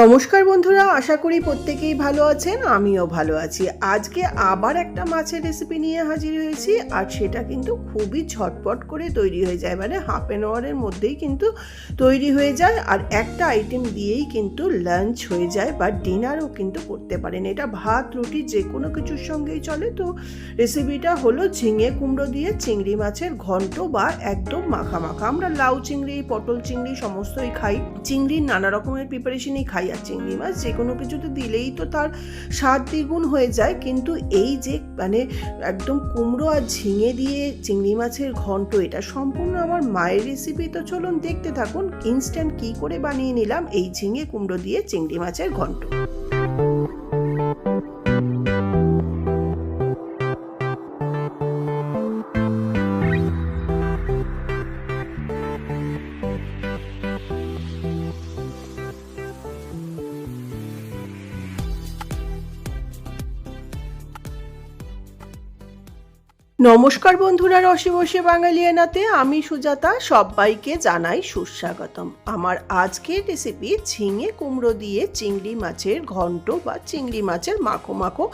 নমস্কার বন্ধুরা, আশা করি প্রত্যেকেই ভালো আছেন, আমিও ভালো আছি। আজকে আবার একটা মাছের রেসিপি নিয়ে হাজির হয়েছি, আর সেটা কিন্তু খুবই ঝটপট করে তৈরি হয়ে যায়। মানে হাফ অ্যান আওয়ারের মধ্যেই কিন্তু তৈরি হয়ে যায়, আর একটা আইটেম দিয়েই কিন্তু লাঞ্চ হয়ে যায়, বা ডিনারও কিন্তু করতে পারেন। এটা ভাত, রুটি, যে কোনো কিছুর সঙ্গেই চলে। তো রেসিপিটা হলো ঝিঙে কুমড়ো দিয়ে চিংড়ি মাছের ঘন্ট, বা একদম মাখা মাখা। আমরা লাউ চিংড়ি, পটল চিংড়ি সমস্তই খাই। চিংড়ির নানা রকমের প্রিপারেশনই খাই। আর চিংড়ি মাছ, যে কোনো কিছুতে দিলেই তো তার স্বাদ দ্বিগুণ হয়ে যায়। কিন্তু এই যে মানে একদম কুমড়ো আর ঝিঙে দিয়ে চিংড়ি মাছের ঘন্ট, এটা সম্পূর্ণ আমার মায়ের রেসিপি তো চলুন দেখতে থাকুন। ইনস্ট্যান্ট কী করে বানিয়ে নিলাম এই ঝিঙে কুমড়ো দিয়ে চিংড়ি মাছের ঘন্ট? নমস্কার বন্ধুরা রসে বসে বাঙালিয়ানাতে আমি সুজাতা, সবাইকে জানাই সুস্বাগতম। আমার আজকের রেসিপি ঝিঙে কুমড়ো দিয়ে চিংড়ি মাছের ঘন্ট বা চিংড়ি মাছের মাখো মাখো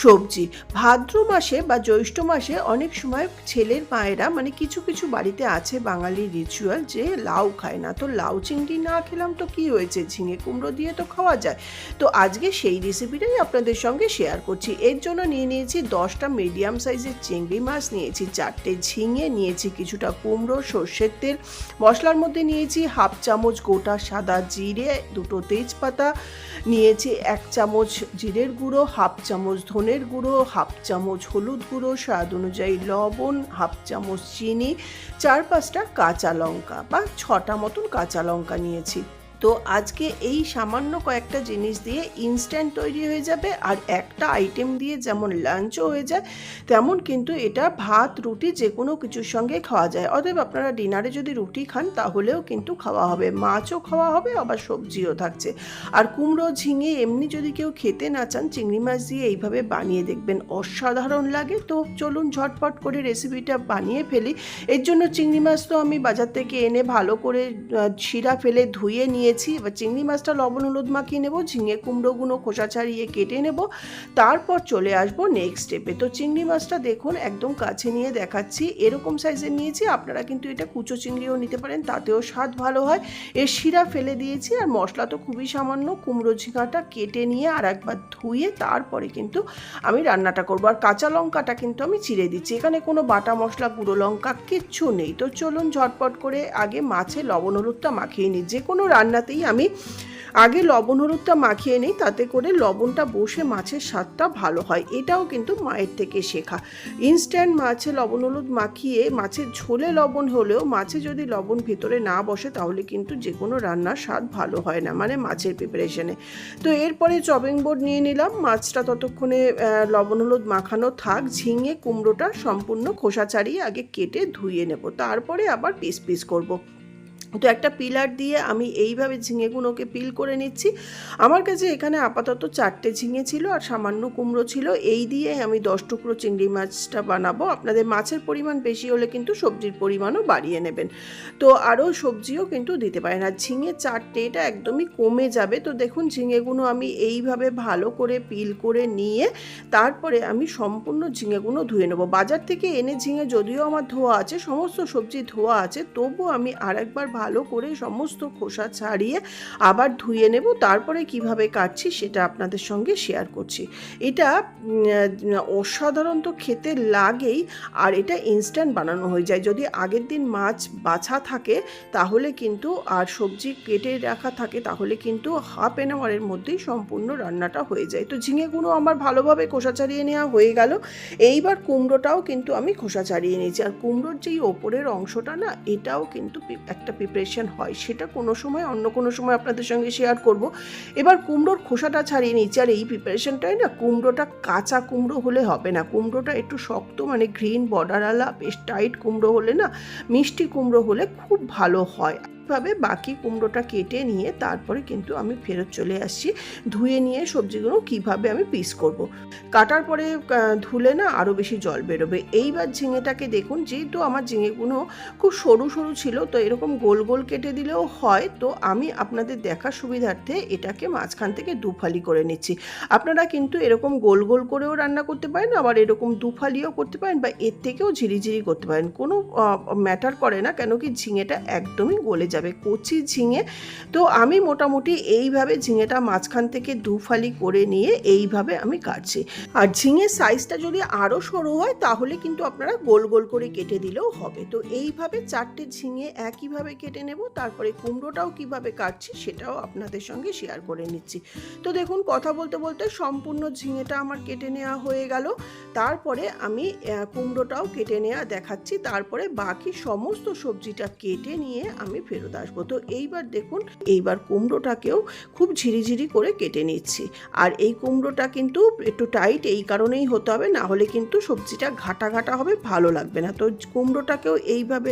সবজি। ভাদ্র মাসে বা জ্যৈষ্ঠ মাসে অনেক সময় ছেলের মায়েরা মানে কিছু কিছু বাড়িতে আছে বাঙালি রিচুয়াল যে লাউ খায় না। তো লাউ চিংড়ি না খেলাম তো কি হয়েছে? ঝিঙে কুমড়ো দিয়ে তো খাওয়া যায়। তো আজকে সেই রেসিপিটাই আপনাদের সঙ্গে শেয়ার করছি। এর জন্য নিয়ে নিয়েছি দশটা মিডিয়াম সাইজের চিংড়ি মাছ নিয়েছি, চারটে ঝিঙে নিয়েছি, কিছুটা কুমড়ো, সর্ষের তেল, মশলার মধ্যে নিয়েছি হাফ চামচ গোটা সাদা জিরে, দুটো তেজপাতা নিয়েছি, এক চামচ জিরের গুঁড়ো, হাফ চামচ ধনের গুঁড়ো, হাফ চামচ হলুদ গুঁড়ো, স্বাদ অনুযায়ী লবণ, হাফ চামচ চিনি, চার পাঁচটা কাঁচা লঙ্কা বা ছটা মতন কাঁচা লঙ্কা নিয়েছি। তো আজকে এই সামান্য কয়েকটা জিনিস দিয়ে ইনস্ট্যান্ট তৈরি হয়ে যাবে আর একটা আইটেম দিয়ে যেমন লাঞ্চও হয়ে যায়, তেমন কিন্তু এটা ভাত, রুটি যে কোনো কিছুর সঙ্গে খাওয়া যায়। অতএব আপনারা ডিনারে যদি রুটি খান, তাহলেও কিন্তু খাওয়া হবে। মাছও খাওয়া হবে, আবার সবজিও থাকছে। আর কুমড়ো, ঝিঙে এমনি যদি কেউ খেতে না চান, চিংড়ি মাছ দিয়ে এইভাবে বানিয়ে দেখবেন। অসাধারণ লাগে। তো চলুন ঝটপট করে রেসিপিটা বানিয়ে ফেলি। এর জন্য চিংড়ি মাছ তো আমি বাজার থেকে এনে ভালো করে শিরা ফেলে ধুয়ে নিয়েছি এবার চিংড়ি মাছটা লবণ, হলুদ মাখিয়ে নেব, ঝিঙে কুমড়োগুলো খোসা ছাড়িয়ে কেটে নেব। তারপর চলে আসব নেক্সট স্টেপে তো চিংড়ি মাছটা দেখুন একদম কাছে নিয়ে দেখাচ্ছি। এরকম সাইজের নিয়েছি, আপনারা কিন্তু এটা কুচো চিংড়িও নিতে পারেন, তাতেও স্বাদ ভালো হয়। এর শিরা ফেলে দিয়েছি, আর মশলা তো খুবই সামান্য, কুমড়ো ঝিঙাটা কেটে নিয়ে আর একবার ধুয়ে তারপরে কিন্তু আমি রান্নাটা করব। আর কাঁচা লঙ্কাটা কিন্তু আমি চিড়ে দিচ্ছি, এখানে কোনো বাটা মশলা, গুঁড়ো লঙ্কা কিচ্ছু নেই। তো চলুন ঝটপট করে আগে মাছে লবণ, হলুদটা মাখিয়ে নিই। যে কোনো রান্নাতেই আমি আগে লবণ, হলুদটা মাখিয়ে নিই, তাতে করে লবণটা বসে মাছের স্বাদটা ভালো হয়। এটাও কিন্তু মায়ের থেকে শেখা। ইনস্ট্যান্ট মাছে লবণ, হলুদ মাখিয়ে, মাছের ঝোলে লবণ হলেও মাছে যদি লবণ ভিতরে না বসে, তাহলে কিন্তু যে কোনো রান্নার স্বাদ ভালো হয় না মানে মাছের প্রিপারেশনে তো এরপরে চপিং বোর্ড নিয়ে নিলাম। মাছটা ততক্ষণে লবণ, হলুদ মাখানো থাক। ঝিঙে, কুমড়োটা সম্পূর্ণ খোসা ছাড়িয়ে আগে কেটে ধুয়ে নেব। তারপরে আবার পিস পিস করব। তো একটা পিলার দিয়ে আমি এইভাবে ঝিঙেগুলোকে পিল করে নিচ্ছি। আমার কাছে এখানে আপাতত চারটে ঝিঙে ছিল আর সামান্য কুমড়ো ছিল। এই দিয়ে আমি দশ টুকরো চিংড়ি মাছটা বানাবো। আপনাদের মাছের পরিমাণ বেশি হলে কিন্তু সবজির পরিমাণও বাড়িয়ে নেবেন। তো আরও সবজিও কিন্তু দিতে পারেন। আর ঝিঙে চারটে এটা একদমই কমে যাবে। তো দেখুন, ঝিঙেগুলো আমি এইভাবে ভালো করে পিল করে নিয়ে তারপরে আমি সম্পূর্ণ ঝিঙেগুলো ধুয়ে নেব। বাজার থেকে এনে ঝিঙে যদিও আমার ধোয়া আছে, সমস্ত সবজি ধোয়া আছে তবু আমি আরেকবার ভালো করে সমস্ত খোসা ছাড়িয়ে আবার ধুয়ে নেব। তারপরে কীভাবে কাটছি সেটা আপনাদের সঙ্গে শেয়ার করছি। এটা অসাধারণ তো খেতে লাগেই, আর এটা ইনস্ট্যান্ট বানানো হয়ে যায়। যদি আগের দিন মাছ বাছা থাকে, তাহলে কিন্তু, আর সবজি কেটে রাখা থাকে, তাহলে কিন্তু হাফ এন আওয়ারের মধ্যেই সম্পূর্ণ রান্নাটা হয়ে যায়। তো ঝিঙেগুলো আমার ভালোভাবে খোসা ছাড়িয়ে নেওয়া হয়ে গেল। এইবার কুমড়োটাও কিন্তু আমি খোসা ছাড়িয়ে নিয়েছি। আর কুমড়োর যেই ওপরের অংশটা না, এটাও কিন্তু একটা প্রিপারেশন হয়, সেটা কোনো সময়, অন্য কোনো সময় আপনাদের সঙ্গে শেয়ার করব। এবার কুমড়োর খোসাটা ছাড়িয়ে নিচ্ছি আর এই প্রিপারেশনটাই না কুমড়োটা কাঁচা কুমড়ো হলে হবে না। কুমড়োটা একটু শক্ত মানে গ্রিন বর্ডারওয়ালা বেশ টাইট কুমড়ো হলে না, মিষ্টি কুমড়ো হলে খুব ভালো হয়। একইভাবে বাকি কুমড়োটা কেটে নিয়ে তারপরে কিন্তু আমি ফেরত চলে আসছি। ধুয়ে নিয়ে সবজিগুলো কীভাবে আমি পিস করব। কাটার পরে ধুলে না আরও বেশি জল বেরোবে। এইবার ঝিঙেটাকে দেখুন, যেহেতু আমার ঝিঙেগুলো খুব সরু সরু ছিল, তো এরকম গোল গোল কেটে দিলেও হয়, তো আমি আপনাদের দেখার সুবিধার্থে এটাকে মাঝখান থেকে দুফালি করে নিচ্ছি। আপনারা কিন্তু এরকম গোল গোল করেও রান্না করতে পারেন, আবার এরকম দুফালিও করতে পারেন বা এর থেকেও ঝিরিঝিরি করতে পারেন। কোনো ম্যাটার করে না, কেন কি ঝিঙেটা একদমই গলে যাবে কচি ঝিঙে। তো আমি মোটামুটি এইভাবে ঝিঙেটা মাঝখান থেকে দুফালি করে নিয়ে এইভাবে আমি কাটছি। আর ঝিঙের সাইজটা যদি আরও সরু হয়, তাহলে কিন্তু আপনারা গোল গোল করে কেটে দিলেও হবে। তো এইভাবে চারটে ঝিঙে একইভাবে কেটে নেব, তারপরে কুমড়োটাও কীভাবে কাটছি সেটাও আপনাদের সঙ্গে শেয়ার করে নিচ্ছি। তো দেখুন, কথা বলতে বলতে সম্পূর্ণ ঝিঙেটা আমার কেটে নেওয়া হয়ে গেল। তারপরে আমি কুমড়োটাও কেটে নেওয়া দেখাচ্ছি। তারপরে বাকি সমস্ত সবজিটা কেটে নিয়ে আমি ফেরত আসব। তো এইবার দেখুন, এইবার কুমড়োটাকেও খুব ঝিরিঝিরি করে কেটে নিচ্ছি। আর এই কুমড়োটা কিন্তু একটু টাইট এই কারণেই হতে হবে, না হলে কিন্তু সবজিটা ঘাটা ঘাটা হবে, ভালো লাগবে না। তো কুমড়োটাকেও এইভাবে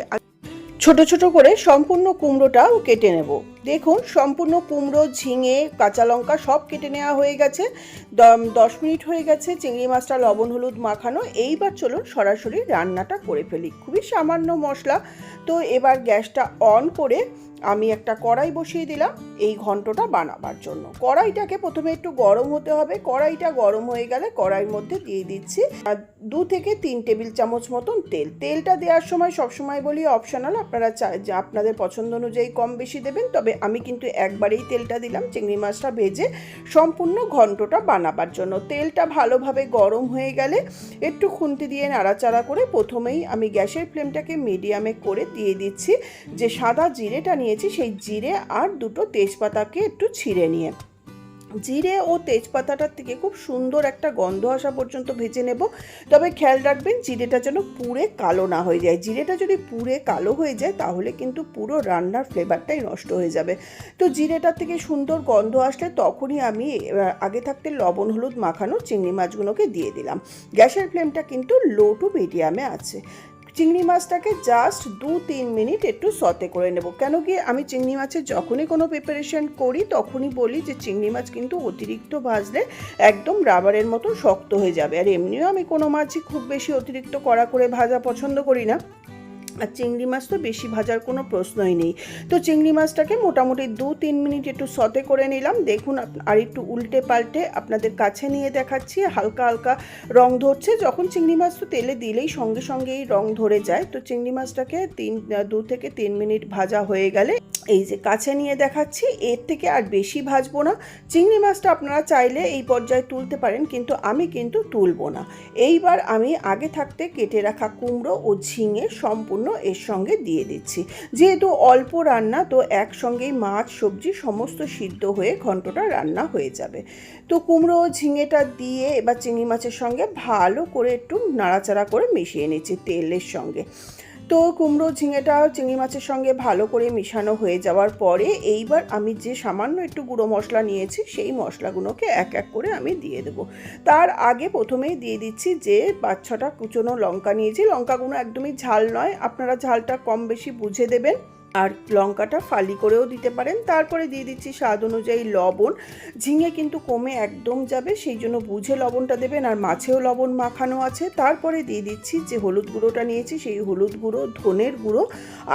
ছোট ছোট করে সম্পূর্ণ কুমড়োটাও কেটে নেব। দেখুন, সম্পূর্ণ কুমড়ো, ঝিঙে, কাঁচা লঙ্কা সব কেটে নেওয়া হয়ে গেছে। দশ মিনিট হয়ে গেছে, চিংড়ি মাছটা লবণ, হলুদ মাখানো। এইবার চলুন সরাসরি রান্নাটা করে ফেলি। খুবই সামান্য মশলা। তো এবার গ্যাসটা অন করে আমি একটা কড়াই বসিয়ে দিলাম, এই ঘন্টটা বানাবার জন্য। কড়াইটাকে প্রথমে একটু গরম হতে হবে। কড়াইটা গরম হয়ে গেলে কড়াইয়ের মধ্যে দিয়ে দিচ্ছি দু থেকে তিন টেবিল চামচ মতন তেল। তেলটা দেওয়ার সময় সবসময় বলি অপশনাল আপনারা যে আপনাদের পছন্দ অনুযায়ী কম বেশি দেবেন, তবে আমি কিন্তু একবারেই তেলটা দিলাম, চিংড়ি মাছটা ভেজে সম্পূর্ণ ঘন্টটা বানাবার জন্য। তেলটা ভালোভাবে গরম হয়ে গেলে একটু খুন্তি দিয়ে নাড়াচাড়া করে প্রথমেই আমি গ্যাসের ফ্লেমটাকে মিডিয়ামে করে দিয়ে দিচ্ছি, যে সাদা জিরেটা নিয়েছি সেই জিরে আর দুটো তেজপাতাকে একটু ছিঁড়ে নিয়ে। জিরে ও তেজপাতাটার থেকে খুব সুন্দর একটা গন্ধ আসা পর্যন্ত ভেজে নেব। তবে খেয়াল রাখবেন জিরেটা যেন পুড়ে কালো না হয়ে যায়। জিরেটা যদি পুড়ে কালো হয়ে যায়, তাহলে কিন্তু পুরো রান্নার ফ্লেভারটাই নষ্ট হয়ে যাবে। তো জিরেটার থেকে সুন্দর গন্ধ আসলে তখনই আমি আগে থাকতে লবণ, হলুদ, মাখানো চিংড়ি মাছগুলোকে দিয়ে দিলাম। গ্যাসের ফ্লেমটা কিন্তু লো টু মিডিয়ামে আছে। চিংড়ি মাছটাকে জাস্ট দু, তিন মিনিট একটু সতে করে নেব। কেন কি আমি চিংড়ি মাছের যখনই কোনো প্রিপারেশন করি, তখনই বলি যে চিংড়ি মাছ কিন্তু অতিরিক্ত ভাজলে একদম রাবারের মতো শক্ত হয়ে যাবে। আর এমনিও আমি কোনো মাছই খুব বেশি অতিরিক্ত কড়া করে ভাজা পছন্দ করি না। আর চিংড়ি মাছ তো বেশি ভাজার কোনো প্রশ্নই নেই। তো চিংড়ি মাছটাকে মোটামুটি দু তিন মিনিট একটু সতে করে নিলাম। দেখুন আর একটু উল্টে পাল্টে আপনাদের কাছে নিয়ে দেখাচ্ছি। হালকা হালকা রং ধরছে। যখন চিংড়ি মাছ তো তেলে দিলেই সঙ্গে সঙ্গেই রং ধরে যায়। তো চিংড়ি মাছটাকে তিন, দু থেকে তিন মিনিট ভাজা হয়ে গেলে এই যে কাছে নিয়ে দেখাচ্ছি, এর থেকে আর বেশি ভাজবো না। চিংড়ি মাছটা আপনারা চাইলে এই পর্যায়ে তুলতে পারেন, কিন্তু আমি কিন্তু তুলবো না। এইবার আমি আগে থাকতে কেটে রাখা কুমড়ো ও ঝিঙে সম্পূর্ণ এর সঙ্গে দিয়ে দিচ্ছি। যেহেতু অল্প রান্না, তো একসঙ্গেই মাছ, সবজি সমস্ত সিদ্ধ হয়ে ঘন্টটা রান্না হয়ে যাবে। তো কুমড়ো, ঝিঙেটা দিয়ে এবার চিংড়ি মাছের সঙ্গে ভালো করে একটু নাড়াচাড়া করে মিশিয়ে নিচ্ছি তেলের সঙ্গে। তো কুমড়ো, ঝিঙেটা, চিংড়ি মাছের সঙ্গে ভালো করে মিশানো হয়ে যাওয়ার পরে এইবার আমি যে সামান্য একটু গুঁড়ো মশলা নিয়েছি, সেই মশলাগুলোকে এক এক করে আমি দিয়ে দেবো। তার আগে প্রথমেই দিয়ে দিচ্ছি যে পাঁচ ছটা কুচনো লঙ্কা নিয়েছি। লঙ্কাগুলো একদমই ঝাল নয়। আপনারা ঝালটা কম বেশি বুঝে দেবেন। আর লঙ্কাটা ফালি করেও দিতে পারেন। তারপরে দিয়ে দিচ্ছি স্বাদ অনুযায়ী লবণ। ঝিঙে কিন্তু কমে একদম যাবে, সেই জন্য বুঝে লবণটা দেবেন আর মাছেও লবণ মাখানো আছে। তারপরে দিয়ে দিচ্ছি যে হলুদ গুঁড়োটা নিয়েছি, সেই হলুদ গুঁড়ো, ধনের গুঁড়ো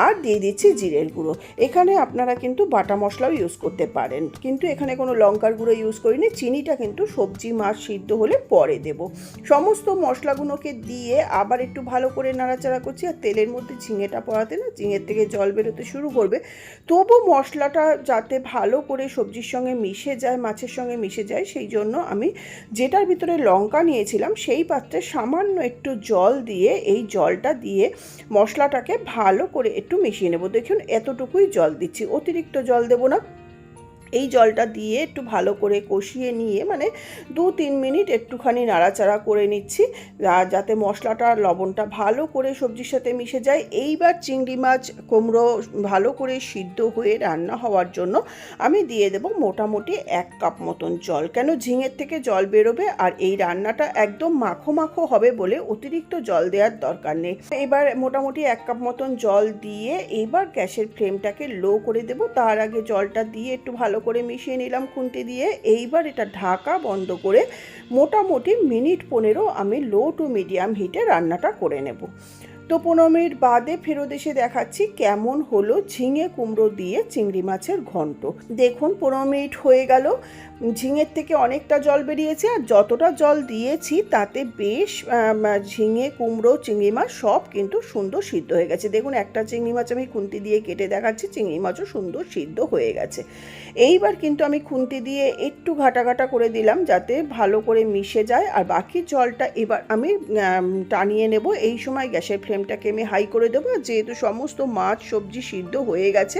আর দিয়ে দিচ্ছি জিরের গুঁড়ো। এখানে আপনারা কিন্তু বাটা মশলাও ইউজ করতে পারেন। কিন্তু এখানে কোনো লঙ্কার গুঁড়ো ইউজ করিনি, চিনিটা কিন্তু সবজি মাছ সিদ্ধ হলে পরে দেব। সমস্ত মশলাগুলোকে দিয়ে আবার একটু ভালো করে নাড়াচাড়া করছি আর তেলের মধ্যে ঝিঙেটা পড়াতে না, ঝিঙের থেকে জল বেরোতে শুরু করবে। তবু মশলাটা যাতে ভালো করে সবজির সঙ্গে মিশে যায়, মাছের সঙ্গে মিশে যায়, সেই জন্য আমি যেটার ভিতরে লঙ্কা নিয়েছিলাম, সেই পাত্রে সামান্য একটু জল দিয়ে এই জলটা দিয়ে মশলাটাকে ভালো করে একটু মিশিয়ে নেব। দেখুন, এতটুকুই জল দিচ্ছি। অতিরিক্ত জল দেবো না। এই জলটা দিয়ে একটু ভালো করে কষিয়ে নিয়ে মানে দু তিন মিনিট একটুখানি নাড়াচাড়া করে নিচ্ছি যাতে মশলাটা লবণটা ভালো করে সবজির সাথে মিশে যায়। এইবার চিংড়ি মাছ কুমড়ো ভালো করে সিদ্ধ হয়ে রান্না হওয়ার জন্য আমি দিয়ে দেব মোটামুটি এক কাপ মতন জল। কেন ঝিঙের থেকে জল বেরোবে আর এই রান্নাটা একদম মাখো মাখো হবে বলে অতিরিক্ত জল দেওয়ার দরকার নেই। এবার মোটামুটি এক কাপ মতন জল দিয়ে এবার গ্যাসের ফ্লেমটাকে লো করে দেব। তার আগে জলটা দিয়ে একটু ভালো করে মিশিয়ে নিলাম খুন্তি দিয়ে। এইবার এটা ঢাকা বন্ধ করে মোটামুটি মিনিট পনেরো আমি লো টু মিডিয়াম হিটে রান্নাটা করে নেব। তো পনেরো মিনিট বাদে ফেরত এসে দেখাচ্ছি কেমন হলো ঝিঙে কুমড়ো দিয়ে চিংড়ি মাছের ঘন্ট। দেখুন, পনেরো মিনিট হয়ে গেল। ঝিঙের থেকে অনেকটা জল বেরিয়েছে আর যতটা জল দিয়েছি তাতে বেশ ঝিঙে, কুমড়ো, চিংড়ি মাছ সব কিন্তু সুন্দর সিদ্ধ হয়ে গেছে। দেখুন, একটা চিংড়ি মাছ আমি খুন্তি দিয়ে কেটে দেখাচ্ছি, চিংড়ি মাছও সুন্দর সিদ্ধ হয়ে গেছে। এইবার কিন্তু আমি খুন্তি দিয়ে একটু ঘাটা ঘাটা করে দিলাম যাতে ভালো করে মিশে যায়। আর বাকি জলটা এবার আমি টানিয়ে নেব। এই সময় গ্যাসের ফ্লেমটাকে আমি হাই করে দেবো। যেহেতু সমস্ত মাছ, সবজি সিদ্ধ হয়ে গেছে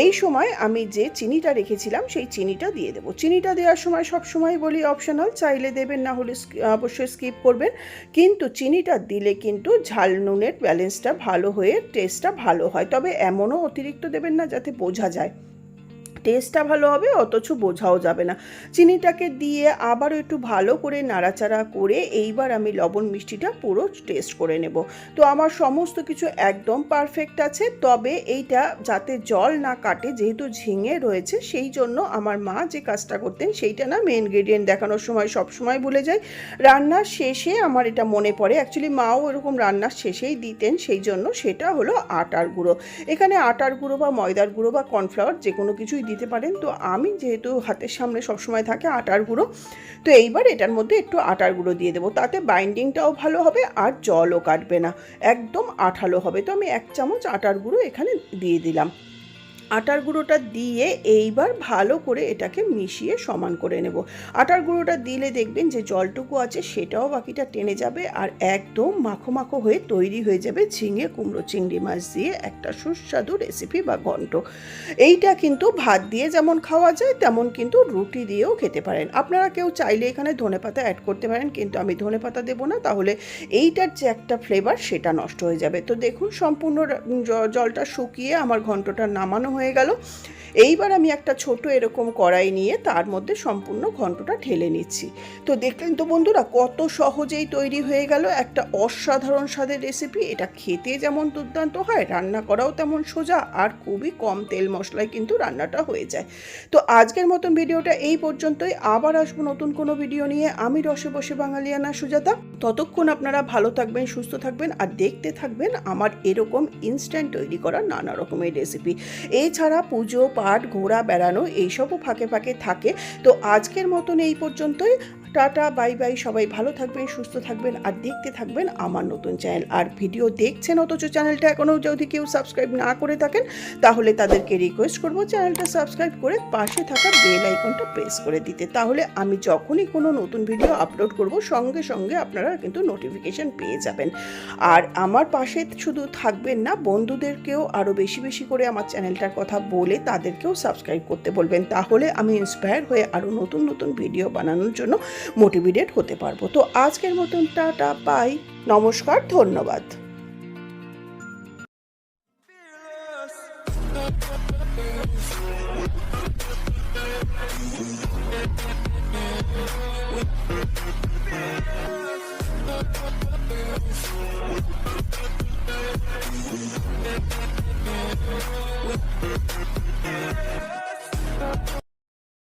এই সময় আমি যে চিনিটা রেখেছিলাম, সেই চিনিটা দিয়ে দেবো। চিনিটা দেওয়ার সময় সব সময় বলি অপশনাল চাইলে দেবেন, না হলে অবশ্যই স্কিপ করবেন। কিন্তু চিনিটা দিলে কিন্তু ঝাল নুনের ব্যালেন্সটা ভালো হয়ে টেস্টটা ভালো হয়। তবে এমনও অতিরিক্ত দেবেন না যাতে বোঝা যায়। টেস্টটা ভালো হবে, অথচ বোঝাও যাবে না। চিনিটাকে দিয়ে আবারও একটু ভালো করে নাড়াচাড়া করে এইবার আমি লবণ মিষ্টিটা পুরো টেস্ট করে নেব। তো আমার সমস্ত কিছু একদম পারফেক্ট আছে, তবে এইটা যাতে জল না কাটে, যেহেতু ঝিঙে রয়েছে, সেই জন্য আমার মা যে কাজটা করতেন, সেইটা না মেন ইনগ্রেডিয়েন্ট দেখানোর সময় সব সময় ভুলে যাই। রান্নার শেষে আমার এটা মনে পড়ে অ্যাকচুয়ালি মাও এরকম রান্নার শেষেই দিতেন, সেই জন্য সেটা হলো আটার গুঁড়ো। এখানে আটার গুঁড়ো বা ময়দার গুঁড়ো বা কর্নফ্লাওয়ার যে কোনো কিছুই দিতে পারেন। তো আমি যেহেতু হাতের সামনে সবসময় থাকে আটার গুঁড়ো, তো এইবার এটার মধ্যে একটু আটার গুঁড়ো দিয়ে দেবো। তাতে বাইন্ডিংটাও ভালো হবে আর জলও কাটবে না। একদম আঠালো হবে। তো আমি এক চামচ আটার গুঁড়ো এখানে দিয়ে দিলাম। আটার গুঁড়োটা দিয়ে এইবার ভালো করে এটাকে মিশিয়ে সমান করে নেব। আটার গুঁড়োটা দিলে দেখবেন যে জলটুকু আছে সেটাও বাকিটা টেনে যাবে আর একদম মাখো মাখো হয়ে তৈরি হয়ে যাবে ঝিঙে, কুমড়ো, চিংড়ি মাছ দিয়ে একটা সুস্বাদু রেসিপি বা ঘন্ট। এইটা কিন্তু ভাত দিয়ে যেমন খাওয়া যায়, তেমন কিন্তু রুটি দিয়েও খেতে পারেন। আপনারা কেউ চাইলে এখানে ধনেপাতা অ্যাড করতে পারেন, কিন্তু আমি ধনেপাতা দেবো না, তাহলে এইটার যে একটা ফ্লেভার সেটা নষ্ট হয়ে যাবে। তো দেখুন, সম্পূর্ণ জলটা শুকিয়ে আমার ঘন্টটা নামানো হয়ে গেল। এইবার আমি একটা ছোট এরকম কড়াই নিয়ে তার মধ্যে সম্পূর্ণ ঘন্টটা ঢেলে নিচ্ছি। তো দেখলেন তো বন্ধুরা, কত সহজেই তৈরি হয়ে গেল একটা অসাধারণ স্বাদের রেসিপি এটা খেতে যেমন দুর্দান্ত হয়, রান্না করাও তেমন সোজা আর খুবই কম তেল মশলায় কিন্তু রান্নাটা হয়ে যায়। তো আজকের মতন ভিডিওটা এই পর্যন্তই। আবার আসব নতুন কোনো ভিডিও নিয়ে। আমি রসে বসে বাঙালিয়ানা সুজাতা। ততক্ষণ আপনারা ভালো থাকবেন, সুস্থ থাকবেন আর দেখতে থাকবেন আমার এরকম ইনস্ট্যান্ট তৈরি করা নানা রকমের রেসিপি এছাড়া পুজো পাঠ ঘোরা বেড়ানো এইসবও ফাঁকে ফাঁকে থাকে। তো আজকের মতন এই পর্যন্তই। টাটা, বাই বাই, সবাই ভালো থাকবেন, সুস্থ থাকবেন আর দেখতে থাকবেন আমার নতুন চ্যানেল। আর ভিডিও দেখছেন অথচ চ্যানেলটা এখনও যদি কেউ সাবস্ক্রাইব না করে থাকেন, তাহলে তাদেরকে রিকোয়েস্ট করব চ্যানেলটা সাবস্ক্রাইব করে পাশে থাকা বেল আইকনটা প্রেস করে দিতে। তাহলে আমি যখনই কোনো নতুন ভিডিও আপলোড করব, সঙ্গে সঙ্গে আপনারা কিন্তু নোটিফিকেশন পেয়ে যাবেন। আর আমার পাশে শুধু থাকবেন না, বন্ধুদেরকেও আরও বেশি বেশি করে আমার চ্যানেলটার কথা বলে তাদেরকেও সাবস্ক্রাইব করতে বলবেন। তাহলে আমি ইন্সপায়ার হয়ে আরও নতুন নতুন ভিডিও বানানোর জন্য মোটিভেটেড হতে পারব তো আজকের মতন টাটা বাই নমস্কার ধন্যবাদ back.